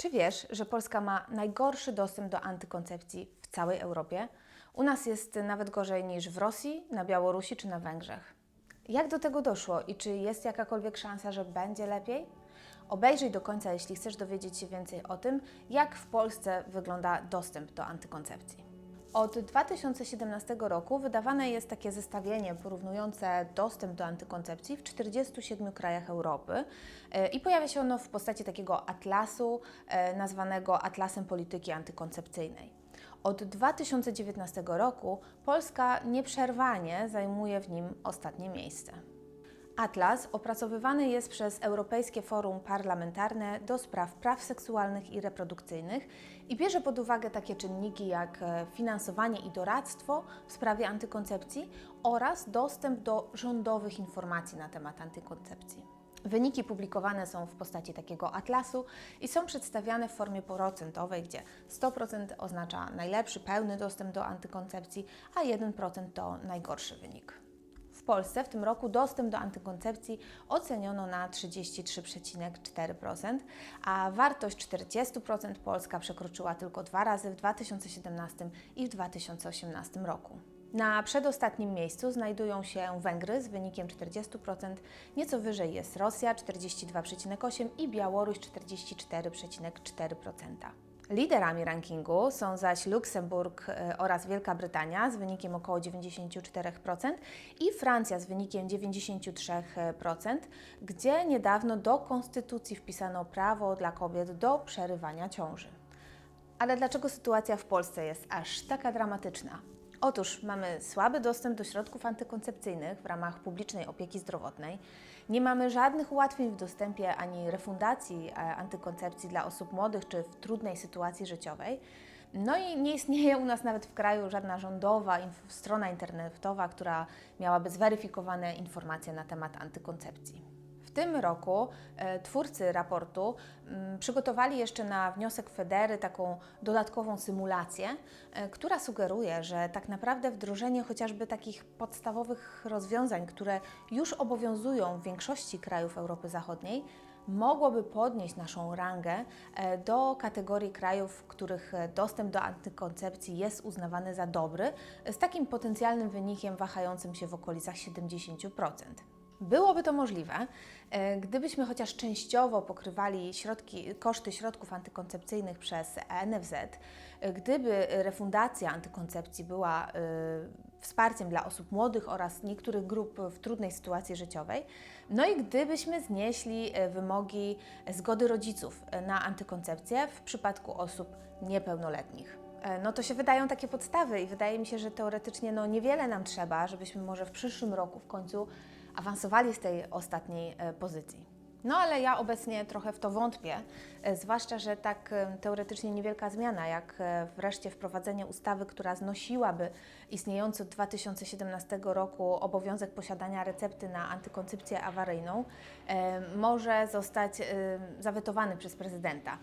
Czy wiesz, że Polska ma najgorszy dostęp do antykoncepcji w całej Europie? U nas jest nawet gorzej niż w Rosji, na Białorusi czy na Węgrzech. Jak do tego doszło i czy jest jakakolwiek szansa, że będzie lepiej? Obejrzyj do końca, jeśli chcesz dowiedzieć się więcej o tym, jak w Polsce wygląda dostęp do antykoncepcji. Od 2017 roku wydawane jest takie zestawienie porównujące dostęp do antykoncepcji w 47 krajach Europy E, i pojawia się ono w postaci takiego atlasu e, nazwanego Atlasem Polityki Antykoncepcyjnej. Od 2019 roku Polska nieprzerwanie zajmuje w nim ostatnie miejsce. Atlas opracowywany jest przez Europejskie Forum Parlamentarne do spraw praw seksualnych i reprodukcyjnych i bierze pod uwagę takie czynniki jak e, finansowanie i doradztwo w sprawie antykoncepcji oraz dostęp do rządowych informacji na temat antykoncepcji. Wyniki publikowane są w postaci takiego atlasu i są przedstawiane w formie procentowej, gdzie 100% oznacza najlepszy, pełny dostęp do antykoncepcji, a 1% to najgorszy wynik. Polsce w tym roku dostęp do antykoncepcji oceniono na 33,4%, a wartość 40% Polska przekroczyła tylko dwa razy w 2017 i w 2018 roku. Na przedostatnim miejscu znajdują się Węgry z wynikiem 40%, nieco wyżej jest Rosja 42,8% i Białoruś 44,4%. Liderami rankingu są zaś Luksemburg e, oraz Wielka Brytania z wynikiem około 94% i Francja z wynikiem 93%, gdzie niedawno do konstytucji wpisano prawo dla kobiet do przerywania ciąży. Ale dlaczego sytuacja w Polsce jest aż taka dramatyczna? Otóż mamy słaby dostęp do środków antykoncepcyjnych w ramach publicznej opieki zdrowotnej. Nie mamy żadnych ułatwień w dostępie ani refundacji e, antykoncepcji dla osób młodych czy w trudnej sytuacji życiowej. No i nie istnieje u nas nawet w kraju żadna rządowa strona internetowa, która miałaby zweryfikowane informacje na temat antykoncepcji. W tym roku e, twórcy raportu m, przygotowali jeszcze na wniosek Federy taką dodatkową symulację, e, która sugeruje, że tak naprawdę wdrożenie chociażby takich podstawowych rozwiązań, które już obowiązują w większości krajów Europy Zachodniej, mogłoby podnieść naszą rangę e, do kategorii krajów, w których dostęp do antykoncepcji jest uznawany za dobry, z takim potencjalnym wynikiem wahającym się w okolicach 70%. Byłoby to możliwe, e, gdybyśmy chociaż częściowo pokrywali środki, koszty środków antykoncepcyjnych przez NFZ, e, gdyby refundacja antykoncepcji była e, wsparciem dla osób młodych oraz niektórych grup w trudnej sytuacji życiowej, no i gdybyśmy znieśli e, wymogi zgody rodziców e, na antykoncepcję w przypadku osób niepełnoletnich. E, No to się wydają takie podstawy i wydaje mi się, że teoretycznie no niewiele nam trzeba, żebyśmy może w przyszłym roku w końcu awansowali z tej ostatniej e, pozycji. No ale ja obecnie trochę w to wątpię, e, zwłaszcza, że tak e, teoretycznie niewielka zmiana, jak wreszcie wprowadzenie ustawy, która znosiłaby istniejący od 2017 roku obowiązek posiadania recepty na antykoncepcję awaryjną, może zostać zawetowany przez prezydenta.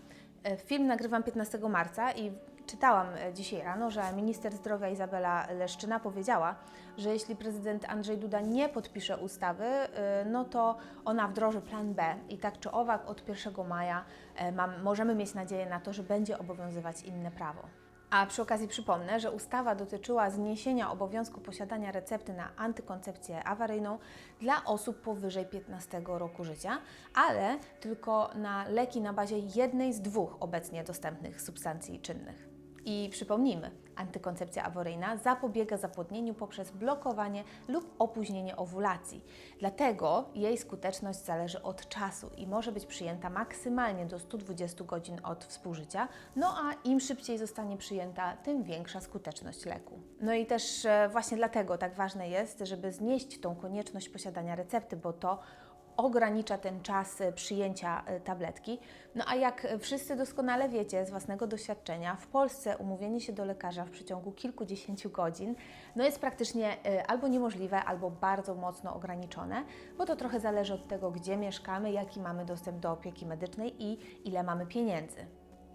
Film nagrywam 15 marca i czytałam e, dzisiaj rano, że minister zdrowia Izabela Leszczyna powiedziała, że jeśli prezydent Andrzej Duda nie podpisze ustawy, e, no to ona wdroży plan B i tak czy owak od 1 maja e, mam, możemy mieć nadzieję na to, że będzie obowiązywać inne prawo. A przy okazji przypomnę, że ustawa dotyczyła zniesienia obowiązku posiadania recepty na antykoncepcję awaryjną dla osób powyżej 15 roku życia, ale tylko na leki na bazie jednej z dwóch obecnie dostępnych substancji czynnych. I przypomnijmy, antykoncepcja awaryjna zapobiega zapłodnieniu poprzez blokowanie lub opóźnienie owulacji. Dlatego jej skuteczność zależy od czasu i może być przyjęta maksymalnie do 120 godzin od współżycia, no a im szybciej zostanie przyjęta, tym większa skuteczność leku. No i też e, właśnie dlatego tak ważne jest, żeby znieść tą konieczność posiadania recepty, bo to ogranicza ten czas e, przyjęcia e, tabletki. No a jak wszyscy doskonale wiecie z własnego doświadczenia, w Polsce umówienie się do lekarza w przeciągu kilkudziesięciu godzin no jest praktycznie e, albo niemożliwe, albo bardzo mocno ograniczone, bo to trochę zależy od tego, gdzie mieszkamy, jaki mamy dostęp do opieki medycznej i ile mamy pieniędzy.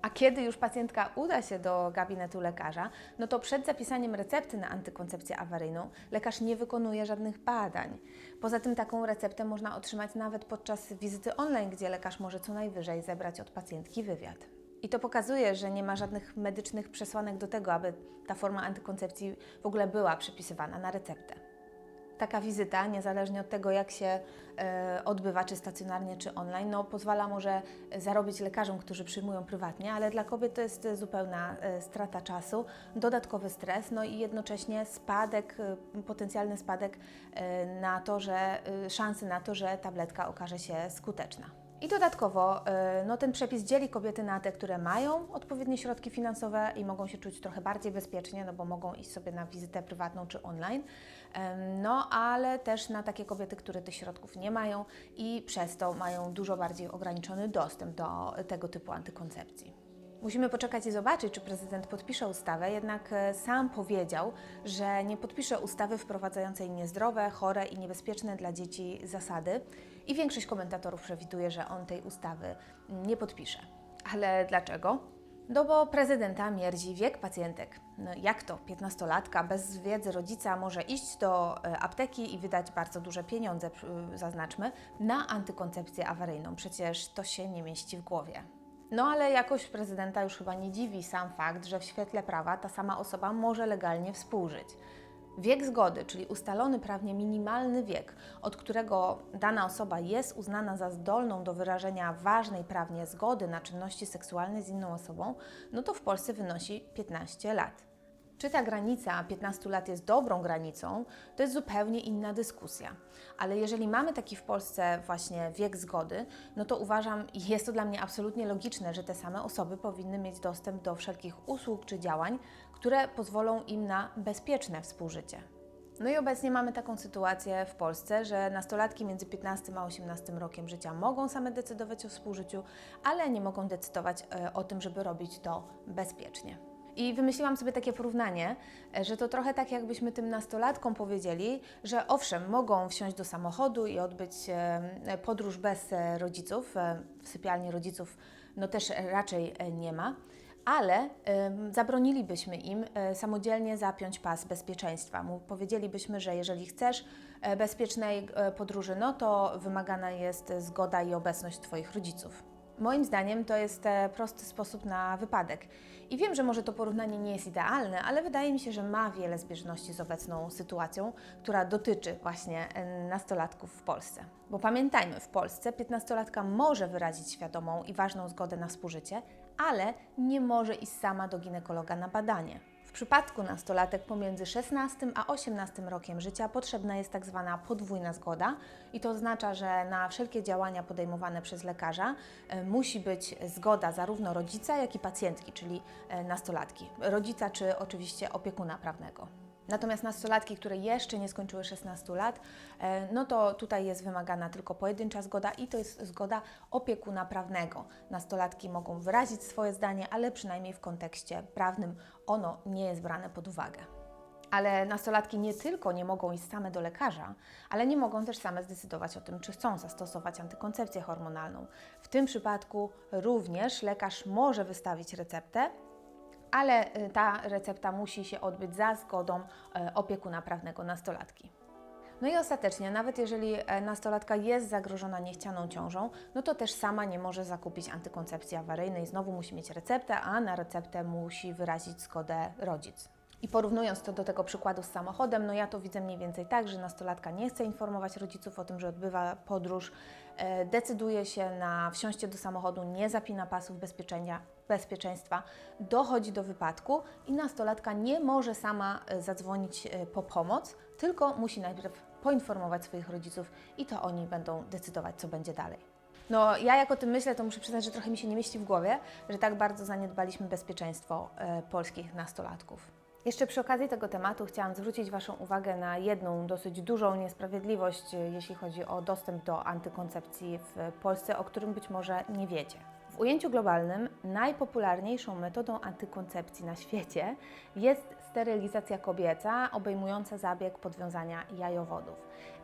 A kiedy już pacjentka uda się do gabinetu lekarza, no to przed zapisaniem recepty na antykoncepcję awaryjną lekarz nie wykonuje żadnych badań. Poza tym taką receptę można otrzymać nawet podczas wizyty online, gdzie lekarz może co najwyżej zebrać od pacjentki wywiad. I to pokazuje, że nie ma żadnych medycznych przesłanek do tego, aby ta forma antykoncepcji w ogóle była przepisywana na receptę. Taka wizyta, niezależnie od tego, jak się e, odbywa, czy stacjonarnie, czy online, no, pozwala może zarobić lekarzom, którzy przyjmują prywatnie, ale dla kobiet to jest zupełna e, strata czasu, dodatkowy stres, no i jednocześnie spadek, e, potencjalny spadek na to, że szansy na to, że tabletka okaże się skuteczna. I dodatkowo y, no, ten przepis dzieli kobiety na te, które mają odpowiednie środki finansowe i mogą się czuć trochę bardziej bezpiecznie, no bo mogą iść sobie na wizytę prywatną czy online. No, ale też na takie kobiety, które tych środków nie mają i przez to mają dużo bardziej ograniczony dostęp do tego typu antykoncepcji. Musimy poczekać i zobaczyć, czy prezydent podpisze ustawę, jednak e, sam powiedział, że nie podpisze ustawy wprowadzającej niezdrowe, chore i niebezpieczne dla dzieci zasady i większość komentatorów przewiduje, że on tej ustawy nie podpisze. Ale dlaczego? No bo prezydenta mierdzi wiek pacjentek. No jak to? 15-latka bez wiedzy rodzica może iść do e, apteki i wydać bardzo duże pieniądze, przy- zaznaczmy, na antykoncepcję awaryjną. Przecież to się nie mieści w głowie. No ale jakoś prezydenta już chyba nie dziwi sam fakt, że w świetle prawa ta sama osoba może legalnie współżyć. Wiek zgody, czyli ustalony prawnie minimalny wiek, od którego dana osoba jest uznana za zdolną do wyrażenia ważnej prawnie zgody na czynności seksualne z inną osobą, no to w Polsce wynosi 15 lat. Czy ta granica 15 lat jest dobrą granicą, to jest zupełnie inna dyskusja. Ale jeżeli mamy taki w Polsce właśnie wiek zgody, no to uważam, jest to dla mnie absolutnie logiczne, że te same osoby powinny mieć dostęp do wszelkich usług czy działań, które pozwolą im na bezpieczne współżycie. No i obecnie mamy taką sytuację w Polsce, że nastolatki między 15 a 18 rokiem życia mogą same decydować o współżyciu, ale nie mogą decydować e, o tym, żeby robić to bezpiecznie. I wymyśliłam sobie takie porównanie, e, że to trochę tak, jakbyśmy tym nastolatkom powiedzieli, że owszem, mogą wsiąść do samochodu i odbyć e, podróż bez e, rodziców, e, w sypialni rodziców no też raczej e, nie ma, ale zabronilibyśmy im e, samodzielnie zapiąć pas bezpieczeństwa. Powiedzielibyśmy, że jeżeli chcesz e, bezpiecznej e, podróży, no to wymagana jest zgoda i obecność Twoich rodziców. Moim zdaniem to jest e, prosty sposób na wypadek. I wiem, że może to porównanie nie jest idealne, ale wydaje mi się, że ma wiele zbieżności z obecną sytuacją, która dotyczy właśnie e, nastolatków w Polsce. Bo pamiętajmy, w Polsce 15-latka może wyrazić świadomą i ważną zgodę na współżycie, ale nie może iść sama do ginekologa na badanie. W przypadku nastolatek pomiędzy 16 a 18 rokiem życia potrzebna jest tak zwana podwójna zgoda i to oznacza, że na wszelkie działania podejmowane przez lekarza e, musi być zgoda zarówno rodzica, jak i pacjentki, czyli e, nastolatki. Rodzica czy oczywiście opiekuna prawnego. Natomiast nastolatki, które jeszcze nie skończyły 16 lat, e, no to tutaj jest wymagana tylko pojedyncza zgoda i to jest zgoda opiekuna prawnego. Nastolatki mogą wyrazić swoje zdanie, ale przynajmniej w kontekście prawnym ono nie jest brane pod uwagę. Ale nastolatki nie tylko nie mogą iść same do lekarza, ale nie mogą też same zdecydować o tym, czy chcą zastosować antykoncepcję hormonalną. W tym przypadku również lekarz może wystawić receptę, ale y, ta recepta musi się odbyć za zgodą e, opiekuna prawnego nastolatki. No i ostatecznie, nawet jeżeli e, nastolatka jest zagrożona niechcianą ciążą, no to też sama nie może zakupić antykoncepcji awaryjnej. Znowu musi mieć receptę, a na receptę musi wyrazić zgodę rodzic. I porównując to do tego przykładu z samochodem, no ja to widzę mniej więcej tak, że nastolatka nie chce informować rodziców o tym, że odbywa podróż, e, decyduje się na wsiąście do samochodu, nie zapina pasów bezpieczenia, bezpieczeństwa, dochodzi do wypadku i nastolatka nie może sama e, zadzwonić e, po pomoc, tylko musi najpierw poinformować swoich rodziców i to oni będą decydować, co będzie dalej. No, ja jak o tym myślę, to muszę przyznać, że trochę mi się nie mieści w głowie, że tak bardzo zaniedbaliśmy bezpieczeństwo e, polskich nastolatków. Jeszcze przy okazji tego tematu chciałam zwrócić Waszą uwagę na jedną dosyć dużą niesprawiedliwość, e, jeśli chodzi o dostęp do antykoncepcji w Polsce, o którym być może nie wiecie. W ujęciu globalnym najpopularniejszą metodą antykoncepcji na świecie jest sterylizacja kobieca obejmująca zabieg podwiązania jajowodów.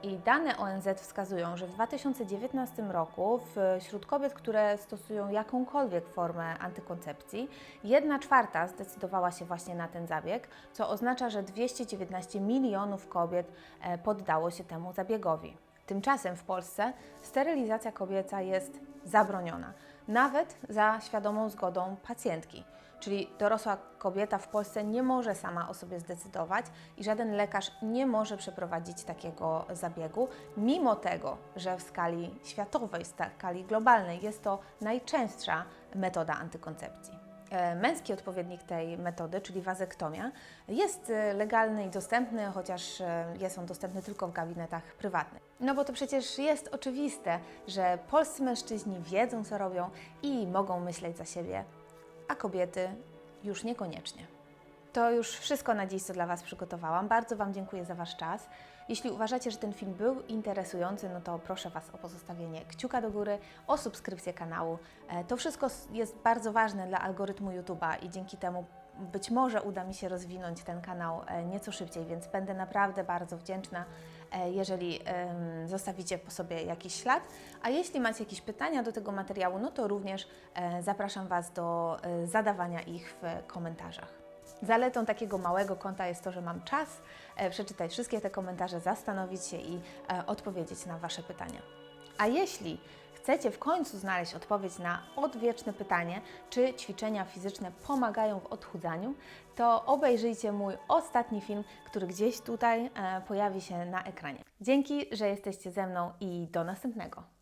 I dane ONZ wskazują, że w 2019 roku wśród kobiet, które stosują jakąkolwiek formę antykoncepcji, 1 czwarta zdecydowała się właśnie na ten zabieg, co oznacza, że 219 milionów kobiet e, poddało się temu zabiegowi. Tymczasem w Polsce sterylizacja kobieca jest zabroniona. Nawet za świadomą zgodą pacjentki. Czyli dorosła kobieta w Polsce nie może sama o sobie zdecydować i żaden lekarz nie może przeprowadzić takiego zabiegu, mimo tego, że w skali światowej, w skali globalnej jest to najczęstsza metoda antykoncepcji. E, Męski odpowiednik tej metody, czyli wazektomia, jest e, legalny i dostępny, chociaż e, jest on dostępny tylko w gabinetach prywatnych. No bo to przecież jest oczywiste, że polscy mężczyźni wiedzą, co robią i mogą myśleć za siebie, a kobiety już niekoniecznie. To już wszystko na dziś, co dla Was przygotowałam. Bardzo Wam dziękuję za Wasz czas. Jeśli uważacie, że ten film był interesujący, no to proszę Was o pozostawienie kciuka do góry, o subskrypcję kanału. E, To wszystko jest bardzo ważne dla algorytmu YouTube'a i dzięki temu być może uda mi się rozwinąć ten kanał e, nieco szybciej, więc będę naprawdę bardzo wdzięczna, e, jeżeli zostawicie po sobie jakiś ślad. A jeśli macie jakieś pytania do tego materiału, no to również zapraszam Was do zadawania ich w komentarzach. Zaletą takiego małego konta jest to, że mam czas e, przeczytać wszystkie te komentarze, zastanowić się i e, odpowiedzieć na Wasze pytania. A jeśli chcecie w końcu znaleźć odpowiedź na odwieczne pytanie, czy ćwiczenia fizyczne pomagają w odchudzaniu, to obejrzyjcie mój ostatni film, który gdzieś tutaj e, pojawi się na ekranie. Dzięki, że jesteście ze mną i do następnego.